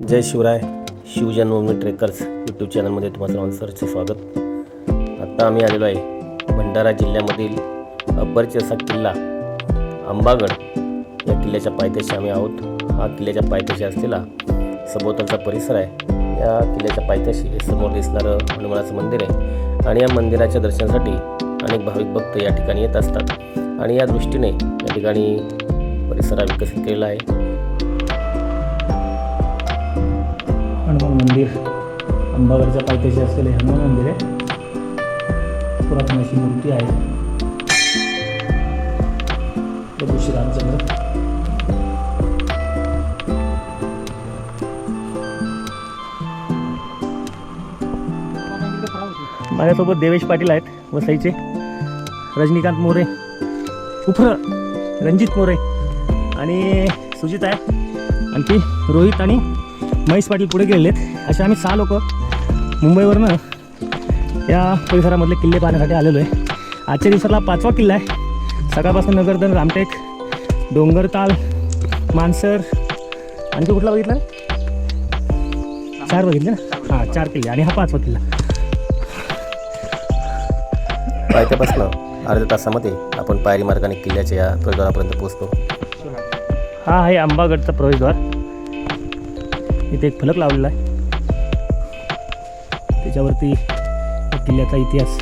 जय Shivray शिवजन्मभूमी trekkers YouTube चॅनलमध्ये तुम्हा सर्वांचं स्वागत. आत्ता आम्ही आलेलो आहे भंडारा जिल्ह्यामधील अब्बरचेसा किल्ला अंबागड या किल्ल्याच्या पायथ्याशी आम्ही आहोत. हा किल्ल्याच्या पायथ्याशी असलेला सभोवतालचा परिसर आहे. या किल्ल्याच्या पायथ्याशी समोर दिसणारं हनुमानाचं मंदिर आहे आणि या मंदिराच्या दर्शनासाठी अनेक भाविक भक्त या ठिकाणी येत असतात आणि या दृष्टीने या ठिकाणी परिसरा विकसित केलेला आहे. हनुमान मंदिर अंबागडच्या पायथ्याशी असलेले हनुमान मंदिर आहे. पुरातन अशी मूर्ती आहे. प्रभू श्री रामचंद्र माझ्यासोबत देवेश पाटील आहेत वसईचे. रजनीकांत मोरे. उफर रणजित मोरे. आणि सुजित आहे. आणखी रोहित आणि महेश पाटील पुढे गेलेत असे आम्ही सहा लोक मुंबईवरनं या परिसरामधले किल्ले पाहण्यासाठी आलेलो आहे आजच्या दिवसाला पाचवा किल्ला आहे. सकाळपासून नगरधन रामटेक डोंगरताल मानसर. आणखी कुठला बघितला? चार बघितले ना? हां चार किल्ले. आणि हा पाचवा किल्ला. पायथ्यापासून अर्ध्या तासामध्ये आपण पायरी मार्गाने किल्ल्याच्या या प्रवेशद्वारापर्यंत पोहोचतो हा आहे आंबागडचा प्रवेशद्वार. इथे एक फलक लावलेला आहे. त्याच्यावरती किल्ल्याचा इतिहास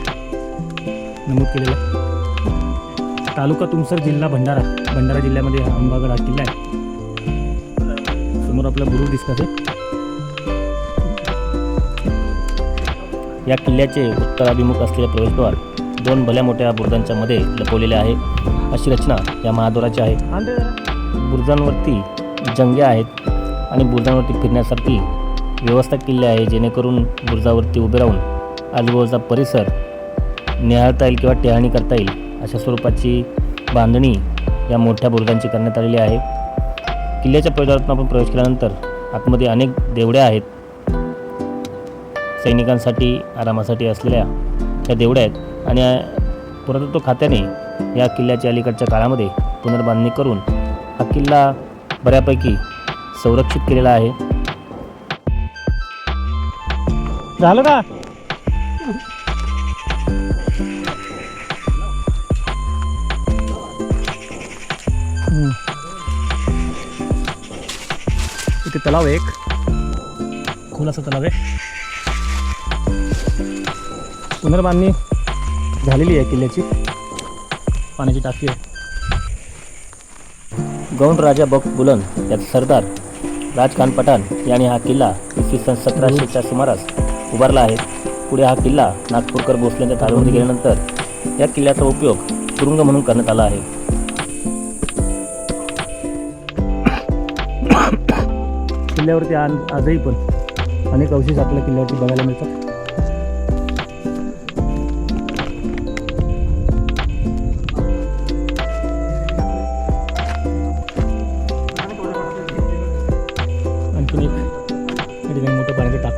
नमूद केलेला आहे. तालुका तुमसर जिल्हा भंडारा भंडारा जिल्ह्यामध्ये हा आंबागड हा किल्ला आहे. समोर आपला गुरु दिसतात आहे या किल्ल्याचे उत्तराभिमुख असलेले प्रवेशद्वार दोन भल्या मोठ्या बुरुजांच्या मध्ये लपवलेले आहे. अशी रचना या महाद्वाराची आहे. बुरुजांवरती जंग्या आहेत. आणि बुरजांवरती फिरण्यासाठी व्यवस्था केली आहे जेणेकरून बुरुजावरती उभे राहून आजूबाजूचा परिसर निहाळता येईल किंवा टेहाणी करता येईल अशा स्वरूपाची बांधणी या मोठ्या बुरुजांची करण्यात आलेली आहे. किल्ल्याच्या परिसरातून आपण प्रवेश केल्यानंतर आतमध्ये अनेक देवड्या आहेत. सैनिकांसाठी आरामासाठी असलेल्या त्या देवड्या आहेत आणि पुरातत्व खात्याने या किल्ल्याच्या अलीकडच्या काळामध्ये पुनर्बांधणी करून हा किल्ला बऱ्यापैकी संरक्षित केलेला आहे. झालं का? इथे तलाव आहे एक. खोलासा तलाव आहे. पुनर्बांधणी झालेली आहे किल्ल्याची. पाण्याची टाकी आहे. गौंड राजा बक बुलन यात सरदार राजखान पठाण यांनी हा किल्ला इसवी सन सतराशेच्या सुमारास उभारला आहे. पुढे हा किल्ला नागपूरकर भोसल्यांच्या ताब्यामध्ये गेल्यानंतर या किल्ल्याचा उपयोग तुरुंग म्हणून करण्यात आला आहे. किल्ल्यावरती आज आजही पण अनेक अवशेष आपल्या किल्ल्यावरती बघायला मिळतात.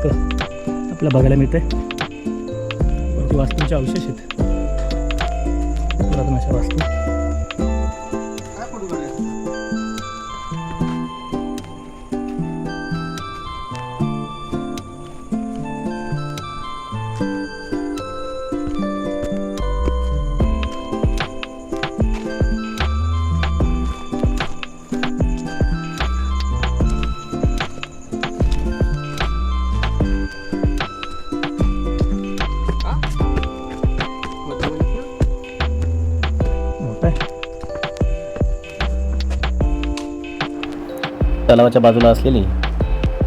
मोठं आपल्याला बघायला मिळते वरती वास्तूंचे अवशेष आहेत. पुरातन अशा वास्तू. तलावाच्या बाजूला असलेली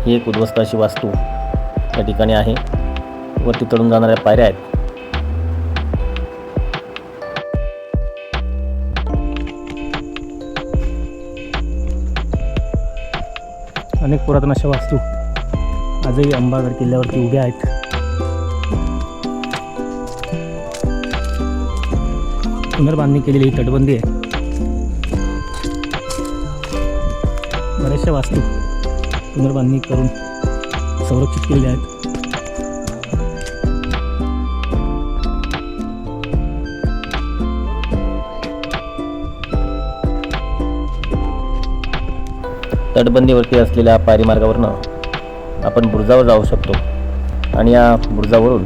ही एक उद्ध्वस्त अशी वास्तू या ठिकाणी आहे. वरती चढून जाणाऱ्या पायऱ्या आहेत. अनेक पुरातन अशा वास्तू आजही अंबागड किल्ल्यावरती उभ्या आहेत. पुनर्बांधणी केलेली ही तटबंदी आहे. बऱ्याचशा वास्तू पुनर्बांधणी करून संरक्षित केलेल्या आहेत. तटबंदीवरती असलेल्या पायरी मार्गावरनं आपण बुरुजावर जाऊ शकतो आणि या बुरुजावरून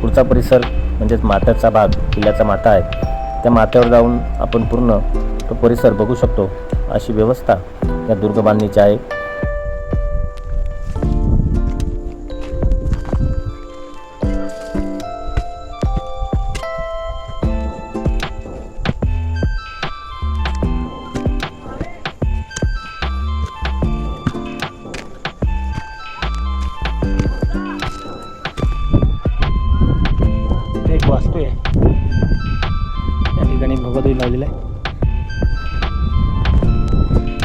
पुढचा परिसर म्हणजेच माथ्याचा भाग किल्ल्याचा माथा आहे त्या माथ्यावर जाऊन आपण पूर्ण तो परिसर बघू शकतो. अशी व्यवस्था या दुर्गबांधणीची आहे.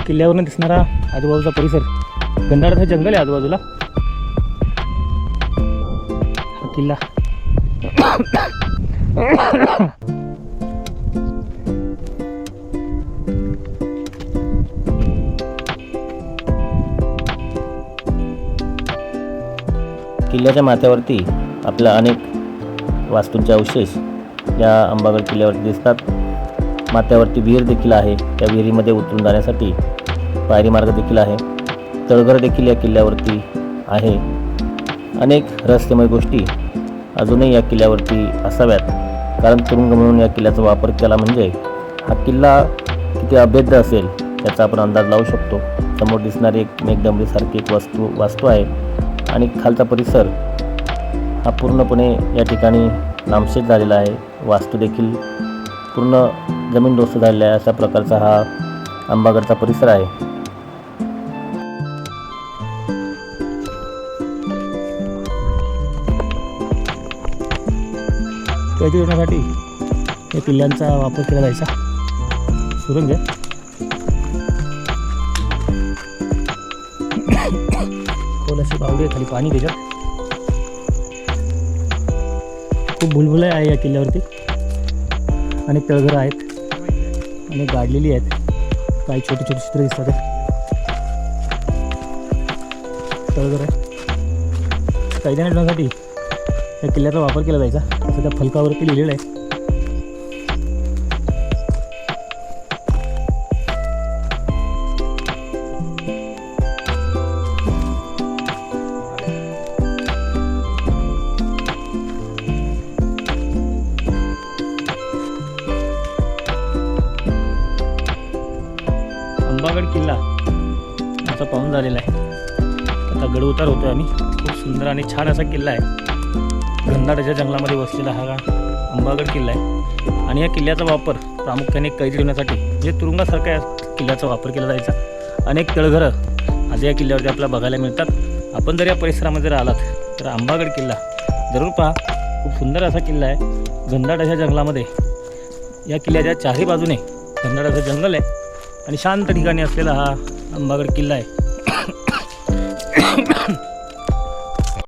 किल्ल्यावरून दिसणारा आजूबाजूचा परिसर. गंधाडाचं जंगल आहे आजूबाजूला. हा किल्ला. किल्ल्याच्या माथ्यावरती आपल्या अनेक वास्तूंचे अवशेष या अंबागड किल्ल्यावरती दिसतात. माथ्यावरती विहीर देखील आहे. त्या विहिरीमध्ये उतरून जाण्यासाठी पायरी मार्ग देखील आहे. तळघर देखील या किल्ल्यावरती आहे. अनेक रहस्यमय गोष्टी अजूनही या किल्ल्यावरती असाव्यात. कारण तुरुंग म्हणून या किल्ल्याचा वापर केला म्हणजे हा किल्ला किती अभेद्य असेल याचा आपण अंदाज लावू शकतो. समोर दिसणारी एक मेघडंबरीसारखी एक वस्तू वास्तू आहे. आणि खालचा परिसर हा पूर्णपणे या ठिकाणी नामशेष झालेला आहे. वास्तू देखील पूर्ण जमीनदोस्त झालेला आहे अशा प्रकारचा हा अंबागडचा परिसर आहे. कैदी होण्यासाठी या किल्ल्यांचा वापर केला जायचा. सुरंग आहे खोल अशी बावडी आहे खाली पाणी त्याच्यात. खूप भुलभुलय आहे या किल्ल्यावरती. अनेक तळघरं आहेत. अनेक गाडलेली आहेत. काही छोटी छोटी चित्र दिसतात. आहेत तळघर आहे. कैद्याने जाण्यासाठी या किल्ल्याचा वापर केला जायचा. असं त्या फलकावरती लिहिलेलं आहे. आलेला झालेला आहे. आता गड उतार होतोय आम्ही. खूप सुंदर आणि छान असा किल्ला आहे. घनदाटाच्या जंगलामध्ये वसलेला हा अंबागड किल्ला आहे. आणि या किल्ल्याचा वापर प्रामुख्याने कैद ठेवण्यासाठी जे तुरुंगासारखा या किल्ल्याचा वापर केला जायचा. अनेक तळघरं आज या किल्ल्यावरती आपल्याला बघायला मिळतात. आपण जर या परिसरामध्ये जर आलात तर अंबागड किल्ला जरूर पहा. खूप सुंदर असा किल्ला आहे. घनदाटाच्या जंगलामध्ये या किल्ल्याच्या चारही बाजूने घनदाटाचं जंगल आहे. आणि शांत ठिकाणी असलेला हा अंबागड किल्ला आहे. don't know.